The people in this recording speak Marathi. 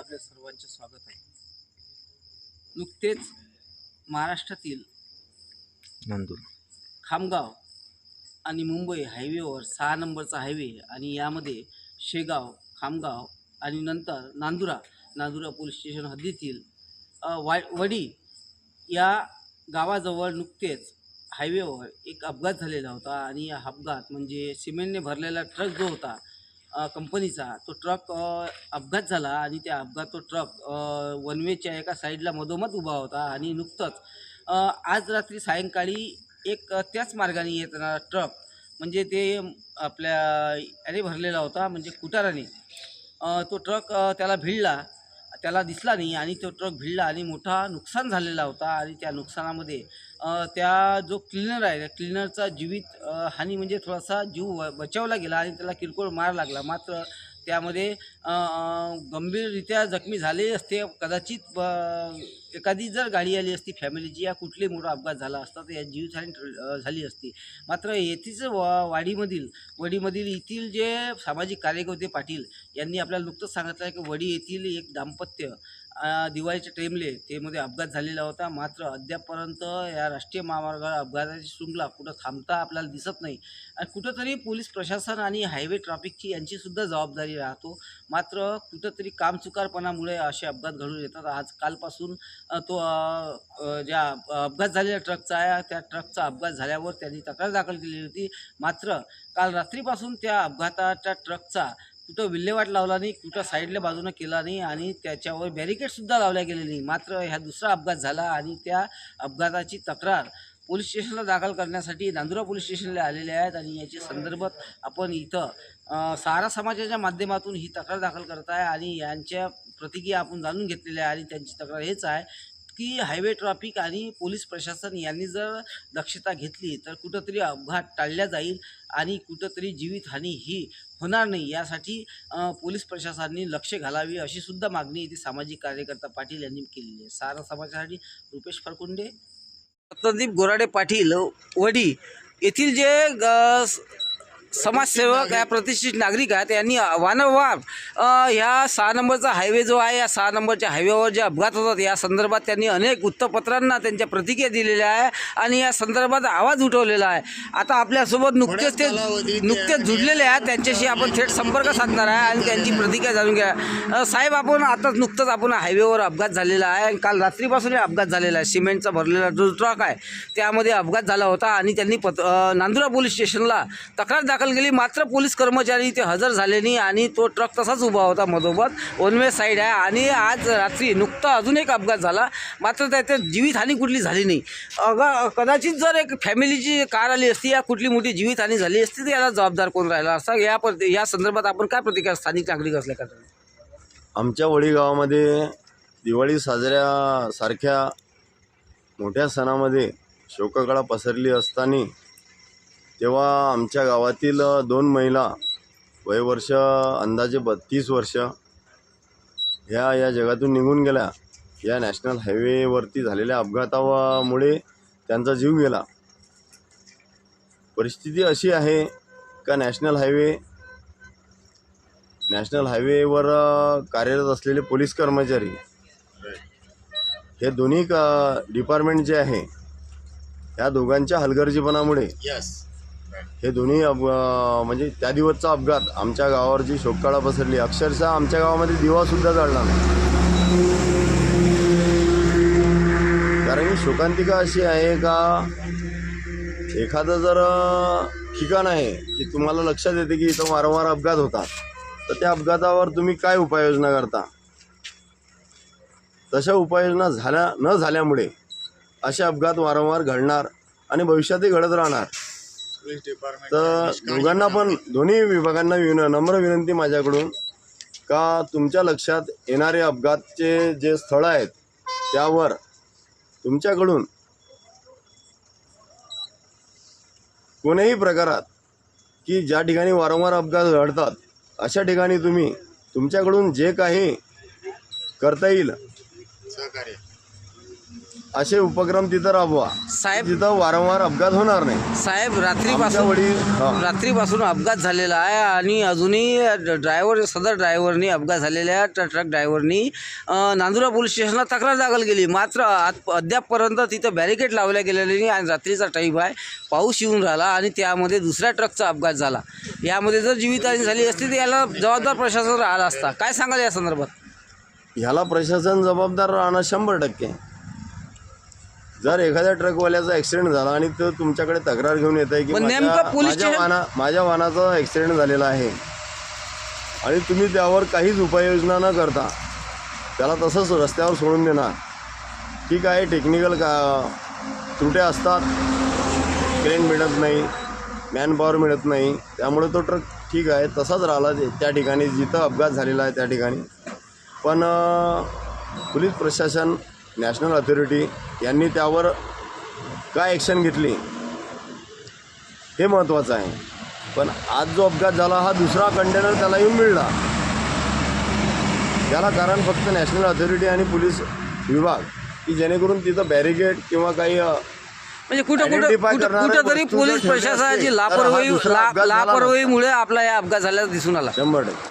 आपल्या सर्वांचे स्वागत आहे. नुकतेच महाराष्ट्रातील नांदूर खामगाव आणि मुंबई हायवेवर सहा नंबरचा हायवे आणि यामध्ये शेगाव खामगाव आणि नंतर नांदुरा नांदुरा पोलीस स्टेशन हद्दीतील वडी या गावाजवळ नुकतेच हायवेवर एक अपघात झालेला होता आणि या अपघात म्हणजे सिमेंटने भरलेला ट्रक जो होता कंपनीचा. तो ट्रक अपघात झाला आणि त्या अपघात तो ट्रक वन वनवेच्या एका साईडला मधोमध उभा होता आणि नुकतंच आज रात्री सायंकाळी एक त्याच मार्गाने येताना ट्रक म्हणजे ते आपल्या याने भरलेला होता म्हणजे कुटाराने. तो ट्रक त्याला भिडला. त्याला दिसला नाही आणि तो ट्रक भिडला आणि मोठा नुकसान झालेला होता आणि त्या नुकसानामध्ये त्या जो क्लिनर आहे त्या क्लिनरचा जीवित हानी म्हणजे थोडासा जीव व- बचावला गेला आणि त्याला किरकोळ मार लागला. मात्र त्यामध्ये गंभीररित्या जखमी झाले असते. कदाचित एखादी जर गाडी आली असती फॅमिलीची या कुठलाही मोठा अपघात झाला असता तर या जीवितहानी झाली असती. मात्र येथीच वा वाडीमधील वडीमधील येथील जे सामाजिक कार्यकर्ते पाटील यांनी आपल्याला नुकतंच सांगितलं आहे की वडी येथील एक दाम्पत्य दिवाळीचे दिवाळीच्या टाईमले तेमध्ये अपघात झालेला होता. मात्र अद्यापपर्यंत या राष्ट्रीय महामार्गावर अपघाताची शृंखला कुठं थांबता आपल्याला दिसत नाही. आणि कुठंतरी पोलीस प्रशासन आणि हायवे ट्रॅफिकची यांचीसुद्धा जबाबदारी राहतो. मात्र कुठंतरी कामचुकारपणामुळे असे अपघात घडून येतात. आज कालपासून तो ज्या अपघात झालेल्या ट्रकचा आहे त्या ट्रकचा अपघात झाल्यावर त्यांनी तक्रार दाखल केली होती. मात्र काल रात्रीपासून त्या अपघाताच्या ट्रकचा कुठं विल्हेवाट लावला नाही कुठं साईडल्या बाजूनं केला नाही आणि त्याच्यावर बॅरिकेडसुद्धा लावल्या गेले नाही. मात्र ह्या दुसरा अपघात झाला आणि त्या अपघाताची तक्रार पोलीस स्टेशनला दाखल करण्यासाठी नांदुरा पोलीस स्टेशनला आलेले आहेत आणि याच्या संदर्भात आपण इथं सारा समाजाच्या माध्यमातून ही तक्रार दाखल करत आहे आणि यांच्या प्रतिक्रिया आपण जाणून घेतलेल्या आहे आणि त्यांची तक्रार हेच आहे की हायवे ट्रॅफिक आणि पोलीस प्रशासन यांनी जर दक्षता घेतली तर कुठंतरी अपघात टाळल्या जाईल आणि कुठंतरी जीवितहानी ही होणार नाही. यासाठी पोलीस प्रशासनाने लक्ष घालावी अशी सुद्धा मागणी इथे सामाजिक कार्यकर्ता पाटील यांनी केलेली आहे. सारा समाजासाठी रुपेश फरकुंडे सत्यदीप गोराडे पाटील वडी येथील जे स- समाजसेवक या प्रतिष्ठित नागरिक आहेत यांनी वारंवार ह्या सहा नंबरचा हायवे जो आहे या सहा नंबरच्या हायवेवर जे अपघात होतात या संदर्भात त्यांनी अनेक वृत्तपत्रांना त्यांच्या प्रतिक्रिया दिलेल्या आहे आणि या संदर्भात आवाज उठवलेला आहे. आता आपल्यासोबत नुकतेच ते नुकतेच जुडलेले आहेत त्यांच्याशी आपण थेट संपर्क साधणार आहे आणि त्यांची प्रतिक्रिया जाणून घ्या साहेब आपण आताच नुकतंच आपण हायवेवर अपघात झालेला आहे आणि काल रात्रीपासून अपघात झालेला आहे. सिमेंटचा भरलेला जो ट्रक आहे त्यामध्ये अपघात झाला होता आणि त्यांनी पत नांदुरा पोलीस स्टेशनला तक्रार दाखल केली. मात्र पोलीस कर्मचारी ते हजर झाले नाही आणि तो ट्रक तसाच उभा होता मधोमध. वन वे साईड आहे आणि आज रात्री नुकता अजून एक अपघात झाला. मात्र त्याच्यात जीवितहानी कुठली झाली नाही. अग कदाचित जर एक फॅमिलीची कार आली असती या कुठली मोठी जीवितहानी झाली असती तर याला जबाबदार कोण राहिला असता? या पर या संदर्भात आपण काय प्रतिकार स्थानिक नागरिक असल्या आमच्या वडीगावामध्ये दिवाळी साजऱ्या सारख्या मोठ्या सणामध्ये शोककळा पसरली असताना तेव्हा आमच्या गावातील दोन महिला वयवर्ष अंदाजे बत्तीस वर्ष ह्या या जगातून निघून गेल्या. या नॅशनल हायवेवरती झालेल्या अपघातामुळे त्यांचा जीव गेला. परिस्थिती अशी आहे का नॅशनल हायवे नॅशनल हायवेवर कार्यरत असलेले पोलीस कर्मचारी हे दोन्ही क डिपार्टमेंट जे आहे ह्या दोघांच्या हलगर्जीपणामुळे हे दोन्ही अप म्हणजे त्या दिवसचा अपघात. आमच्या गावावर जी शोककाळा पसरली अक्षरशः आमच्या गावामध्ये दिवासुद्धा जळला नाही. कारण की शोकांतिका अशी आहे का एखादं जर ठिकाण आहे की तुम्हाला लक्षात येते की इथं वारंवार अपघात होतात तर त्या अपघातावर तुम्ही काय उपाययोजना करता? तशा उपाययोजना झाल्या न झाल्यामुळे असे अपघात वारंवार घडणार आणि भविष्यातही घडत राहणार. तर दोघांना पण दोन्ही विभागांना विन नम्र विनंती माझ्याकडून का तुमच्या लक्षात येणारे अपघातचे जे स्थळं आहेत त्यावर तुमच्याकडून कोणत्याही प्रकारात की ज्या ठिकाणी वारंवार अपघात घडतात अशा ठिकाणी तुम्ही तुमच्याकडून जे काही करता येईल असे उपक्रम तिथं राबवा. साहेब. तिथं वारंवार अपघात होणार नाही. साहेब आमच्या रात्रीपासून वडील हा. रात्रीपासून अपघात झालेला आहे आणि अजूनही ड्रायव्हर सदर ड्रायव्हरनी अपघात झालेल्या ट्र- ट्रक ड्रायव्हरनी अं, नांदुरा पोलीस स्टेशनला तक्रार दाखल केली. मात्र आत- अद्यापपर्यंत तिथं बॅरिकेड लावल्या गेलेले नाही आणि रात्रीचा टाईम आहे. पाऊस येऊन राहिला आणि त्यामध्ये दुसऱ्या ट्रकचा अपघात झाला. यामध्ये जर जीवितहानी झाली असती तर याला जबाबदार प्रशासन राहिला असता. काय सांगाल या संदर्भात? ह्याला प्रशासन जबाबदार राहणं शंभर टक्के. जर एखाद्या ट्रकवाल्याचा ॲक्सिडेंट झाला आणि तो तुमच्याकडे तक्रार घेऊन येत आहे की पण माझ्या पोलीस माझ्या स्टेशन- वाहना माझ्या वाहनाचा ॲक्सिडेंट झालेला आहे आणि तुम्ही त्यावर काहीच उपाययोजना न करता त्याला तसंच रस्त्यावर सोडून देणार. ठीक आहे टेक्निकल का त्रुट्या असतात? क्रेन मिळत नाही मॅनपॉवर मिळत नाही. त्यामुळे तो ट्रक ठीक आहे तसाच राहिला ते- त्या ठिकाणी जिथं अपघात झालेला आहे त्या ठिकाणी. पण अ, पोलीस प्रशासन नॅशनल अथॉरिटी यांनी त्यावर काय ॲक्शन घेतली हे महत्त्वाचं आहे. पण आज जो अपघात झाला हा दुसरा कंटेनर त्याला येऊन मिळला. याला कारण फक्त नॅशनल अथॉरिटी आणि पोलीस विभाग की जेणेकरून तिथं बॅरिकेड किंवा काही म्हणजे कुठं कुठं Identify कुठं करणारे कुठं तरी वस्तू जर पोलीस प्रशासनाची लापरवाही. लापरवाहीमुळे आपला या अपघात झाल्याचं दिसून आला. शंभर टक्के.